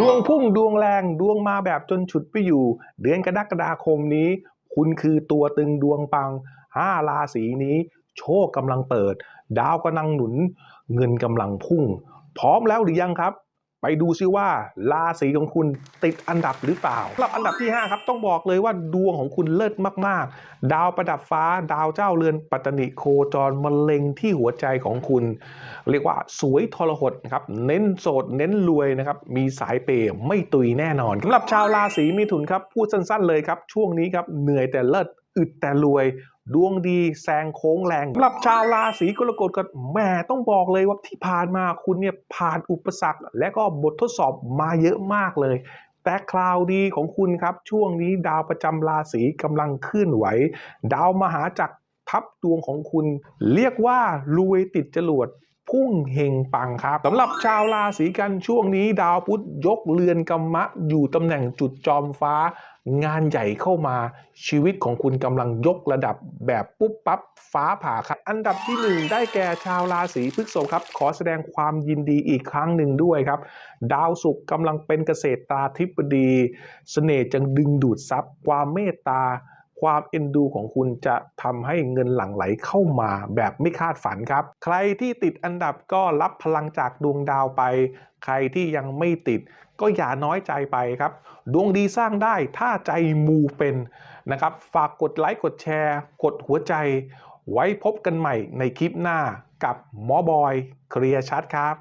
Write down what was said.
ดวงพุ่งดวงแรงดวงมาแบบจนฉุดไปอยู่ เดือนกรกฎาคมนี้ คุณคือตัวตึงดวงปังห้าราศีนี้ โชคกำลังเปิด ดาวกำลังหนุน เงินกำลังพุ่ง พร้อมแล้วหรือยังครับ ไปดูซิว่าราศีของคุณติดอันดับหรือเปล่าสำหรับอันดับที่ 5 ครับต้องบอกเลยว่าดวงของคุณเลิศมากๆ ดาวประดับฟ้า ดาวเจ้าเรือนปัตตนิโคจรมะเร็งที่หัวใจของคุณ เรียกว่าสวยทรหดนะครับเน้นโสดเน้นรวยนะครับมีสายเปย์ไม่ตุยแน่นอนสำหรับชาวราศีมิถุนครับพูดสั้นๆเลยครับช่วงนี้ครับเหนื่อยแต่เลิศอึดแต่รวย ดวงดีแซงโค้งแรงสำหรับชาวราศีกรกฎก็แหม่ต้องบอกเลยว่าที่ผ่านมาคุณเนี่ยผ่านอุปสรรค และก็บททดสอบมาเยอะมากเลย แต่คราวดีของคุณครับ ช่วงนี้ดาวประจำราศีกำลังเคลื่อนไหว ดาวมหาจักรทับดวงของคุณ เรียกว่ารวยติดจรวด พุ่งเฮงปังครับสำหรับชาวราศีกันช่วงนี้ ดาวพุธยกเรือนกรรมะ อยู่ตำแหน่งจุดจอมฟ้า งานใหญ่เข้ามาชีวิตของคุณกำลังยกระดับแบบปุ๊บปั๊บฟ้าผ่าครับ อันดับที่หนึ่งได้แก่ชาวราศีพฤษภครับ ขอแสดงความยินดีอีกครั้งหนึ่งด้วยครับ ดาวศุกร์กำลังเป็นเกษตรตาธิบดีเสน่ห์จึงดึงดูดทรัพย์ ความเมตตา ความเอ็นดูของคุณจะทำให้เงินหลั่งไหลเข้ามาแบบไม่คาดฝันครับ ใครที่ติดอันดับก็รับพลังจากดวงดาวไป ใครที่ยังไม่ติดก็อย่าน้อยใจไปครับ ดวงดีสร้างได้ถ้าใจมูเป็นนะครับ ฝากกดไลค์กดแชร์ กดหัวใจ ไว้พบกันใหม่ในคลิปหน้ากับหมอบอยเคลียร์ชัดครับ